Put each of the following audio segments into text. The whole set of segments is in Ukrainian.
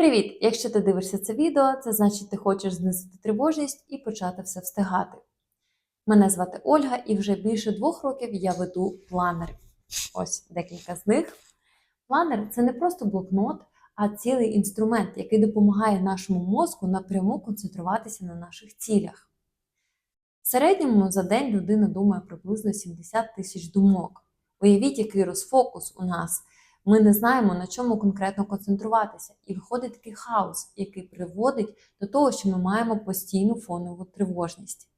Привіт! Якщо ти дивишся це відео, це значить ти хочеш знизити тривожність і почати все встигати. Мене звати Ольга, і вже більше двох років я веду планери. Ось декілька з них. Планер це не просто блокнот, а цілий інструмент, який допомагає нашому мозку напряму концентруватися на наших цілях. В середньому за день людина думає приблизно 70 тисяч думок. Уявіть, який розфокус у нас. Ми не знаємо, на чому конкретно концентруватися, і виходить такий хаос, який приводить до того, що ми маємо постійну фонову тривожність.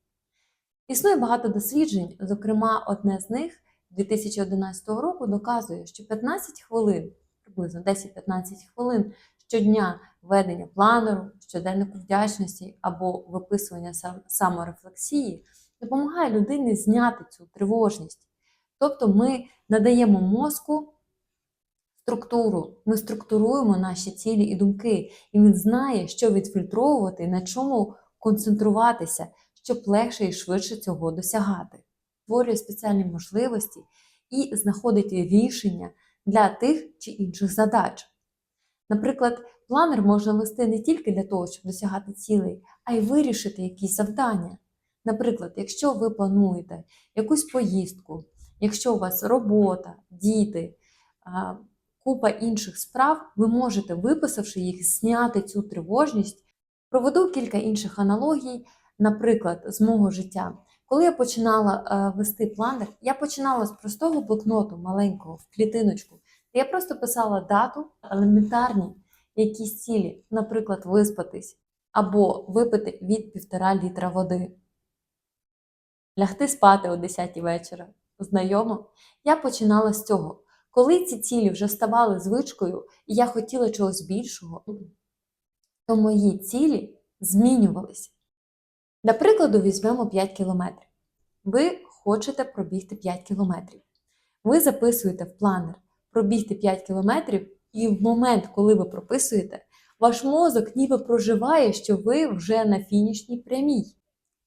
Існує багато досліджень, зокрема, одне з них 2011 року доказує, що 15 хвилин, приблизно 10-15 хвилин щодня ведення планеру, щоденнику вдячності або виписування саморефлексії допомагає людині зняти цю тривожність. Тобто ми надаємо мозку структуру. Ми структуруємо наші цілі і думки, і він знає, що відфільтровувати, на чому концентруватися, щоб легше і швидше цього досягати. Створює спеціальні можливості і знаходить рішення для тих чи інших задач. Наприклад, планер можна вести не тільки для того, щоб досягати цілей, а й вирішити якісь завдання. Наприклад, якщо ви плануєте якусь поїздку, якщо у вас робота, діти, купа інших справ, ви можете, виписавши їх, зняти цю тривожність. Проведу кілька інших аналогій, наприклад, з мого життя. Коли я починала е, вести планер, я починала з простого блокноту маленького в клітиночку. Я просто писала дату, елементарні якісь цілі, наприклад, виспатись або випити від півтора літра води, лягти спати о 10 вечора. Знайомо? Я починала з цього. Коли ці цілі вже ставали звичкою, і я хотіла чогось більшого, то мої цілі змінювалися. Для прикладу, візьмемо 5 кілометрів. Ви хочете пробігти 5 кілометрів. Ви записуєте в планер пробігти 5 кілометрів, і в момент, коли ви прописуєте, ваш мозок ніби проживає, що ви вже на фінішній прямій.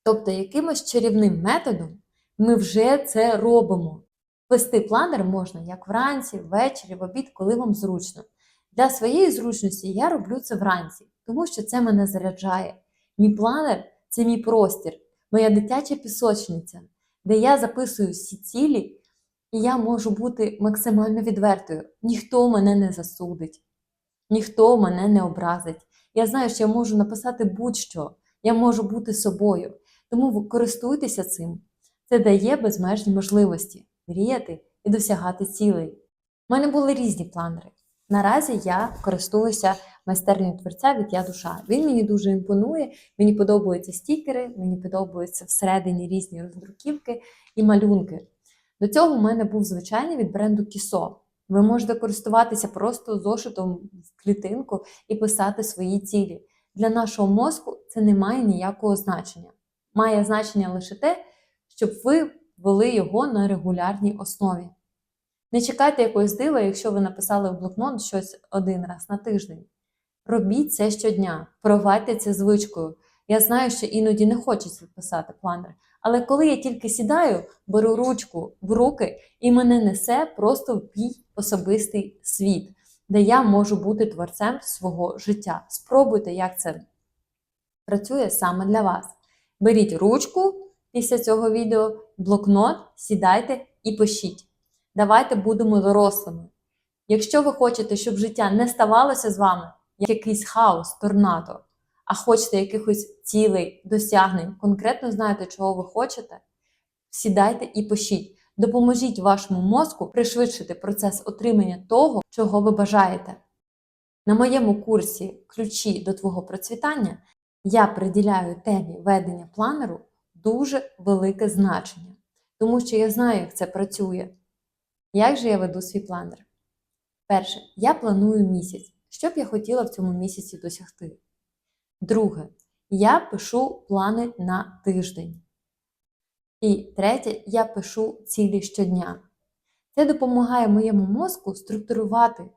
Тобто, якимось чарівним методом ми вже це робимо. Вести планер можна як вранці, ввечері, в обід, коли вам зручно. Для своєї зручності я роблю це вранці, тому що це мене заряджає. Мій планер це мій простір, моя дитяча пісочниця, де я записую всі цілі, і я можу бути максимально відвертою. Ніхто мене не засудить, ніхто мене не образить. Я знаю, що я можу написати будь-що, я можу бути собою. Тому користуйтеся цим. Це дає безмежні можливості мріяти і досягати цілей. У мене були різні планери. Наразі я користуюся майстернею творця від я душа. Він мені дуже імпонує, мені подобаються стікери, мені подобаються всередині різні роздруківки і малюнки. До цього в мене був звичайний від бренду Кісо. Ви можете користуватися просто зошитом в клітинку і писати свої цілі. Для нашого мозку це не має ніякого значення. Має значення лише те, щоб ви вели його на регулярній основі. Не чекайте якогось дива, якщо ви написали в блокнот щось один раз на тиждень. Робіть це щодня, провадьте це звичкою. Я знаю, що іноді не хочеться писати планер, але коли я тільки сідаю, беру ручку в руки і мене несе просто в мій особистий світ, де я можу бути творцем свого життя. Спробуйте, як це працює саме для вас. Беріть ручку після цього відео блокнот, сідайте і пишіть. Давайте будемо дорослими. Якщо ви хочете, щоб життя не ставалося з вами, як якийсь хаос, торнадо, а хочете якихось цілей, досягнень, конкретно знаєте, чого ви хочете, сідайте і пишіть. Допоможіть вашому мозку пришвидшити процес отримання того, чого ви бажаєте. На моєму курсі Ключі до твого процвітання я приділяю темі ведення планеру дуже велике значення, тому що я знаю, як це працює. Як же я веду свій планер? Перше, я планую місяць, що б я хотіла в цьому місяці досягти. Друге, я пишу плани на тиждень. І третє, я пишу цілі щодня. Це допомагає моєму мозку структурувати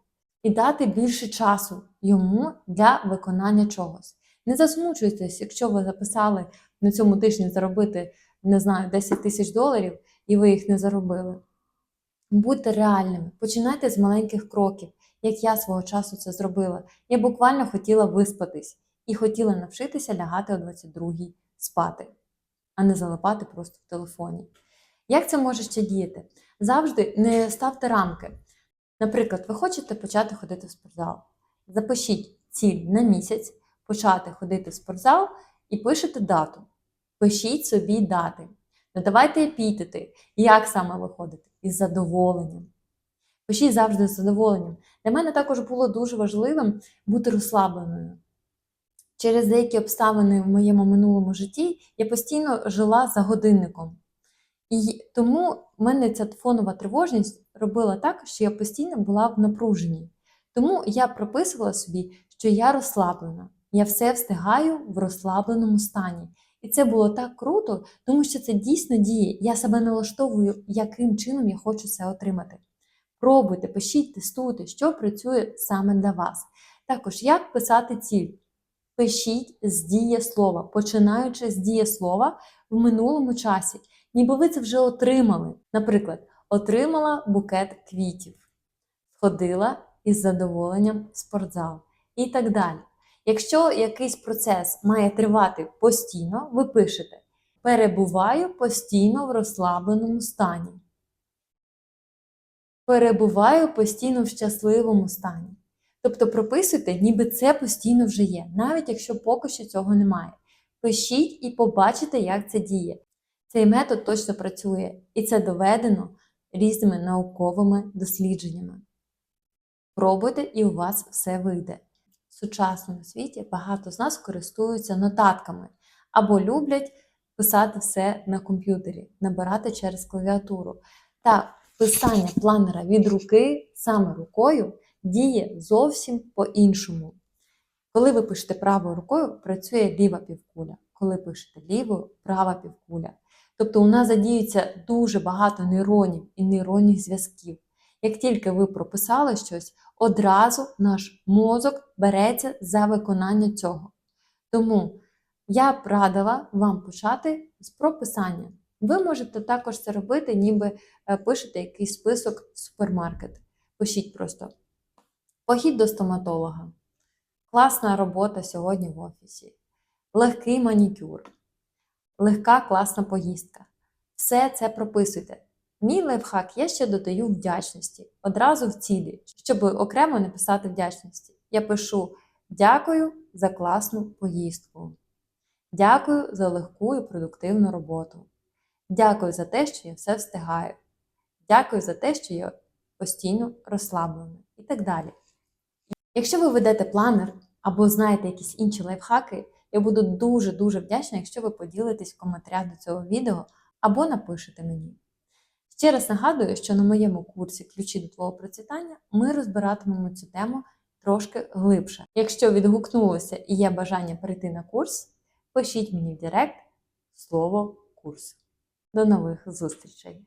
і дати більше часу йому для виконання чогось. Не засмучуйтесь, якщо ви записали на цьому тижні заробити, не знаю, 10 тисяч доларів, і ви їх не заробили. Будьте реальними, починайте з маленьких кроків як я свого часу це зробила. Я буквально хотіла виспатись і хотіла навчитися лягати о 22-й спати, а не залипати просто в телефоні. Як це може ще діяти? Завжди не ставте рамки. Наприклад, ви хочете почати ходити в спортзал. Запишіть ціль на місяць, почати ходити в спортзал і пишете дату. Пишіть собі дати. Не давайте епітети, як саме виходити? Із задоволенням. Пишіть завжди з задоволенням. Для мене також було дуже важливим бути розслабленою. Через деякі обставини в моєму минулому житті я постійно жила за годинником. І тому в мене ця фонова тривожність робила так, що я постійно була в напруженні. Тому я прописувала собі, що я розслаблена, я все встигаю в розслабленому стані. І це було так круто, тому що це дійсно діє. Я себе налаштовую, яким чином я хочу це отримати. Пробуйте, пишіть, тестуйте, що працює саме для вас. Також, як писати ціль? Пишіть з дієслова, починаючи з дієслова в минулому часі, ніби ви це вже отримали. Наприклад, отримала букет квітів, сходила із задоволенням в спортзал і так далі. Якщо якийсь процес має тривати постійно, ви пишете перебуваю постійно в розслабленому стані. Перебуваю постійно в щасливому стані. Тобто прописуйте, ніби це постійно вже є, навіть якщо поки що цього немає. Пишіть і побачите, як це діє. Цей метод точно працює, і це доведено різними науковими дослідженнями. Пробуйте, і у вас все вийде. В сучасному світі багато з нас користуються нотатками або люблять писати все на комп'ютері, набирати через клавіатуру. Та писання планера від руки саме рукою діє зовсім по-іншому. Коли ви пишете правою рукою, працює ліва півкуля. Коли пишете лівою, права півкуля. Тобто у нас задіюється дуже багато нейронів і нейронних зв'язків. Як тільки ви прописали щось, одразу наш мозок береться за виконання цього. Тому я б радила вам почати з прописання. Ви можете також це робити, ніби е, пишете якийсь список в супермаркет. Пишіть просто похід до стоматолога, класна робота сьогодні в офісі, легкий манікюр, легка класна поїздка. Все це прописуйте. Мій лайфхак я ще додаю вдячності одразу в цілі, щоб окремо не писати вдячності. Я пишу дякую за класну поїздку. Дякую за легку і продуктивну роботу. Дякую за те, що я все встигаю. Дякую за те, що я постійно розслаблена і так далі. Якщо ви ведете планер або знаєте якісь інші лайфхаки, я буду дуже-дуже вдячна, якщо ви поділитесь в коментарях до цього відео або напишете мені. Ще раз нагадую, що на моєму курсі Ключі до твого процвітання ми розбиратимемо цю тему трошки глибше. Якщо відгукнулося і є бажання перейти на курс, пишіть мені в Директ слово курс. До нових зустрічей!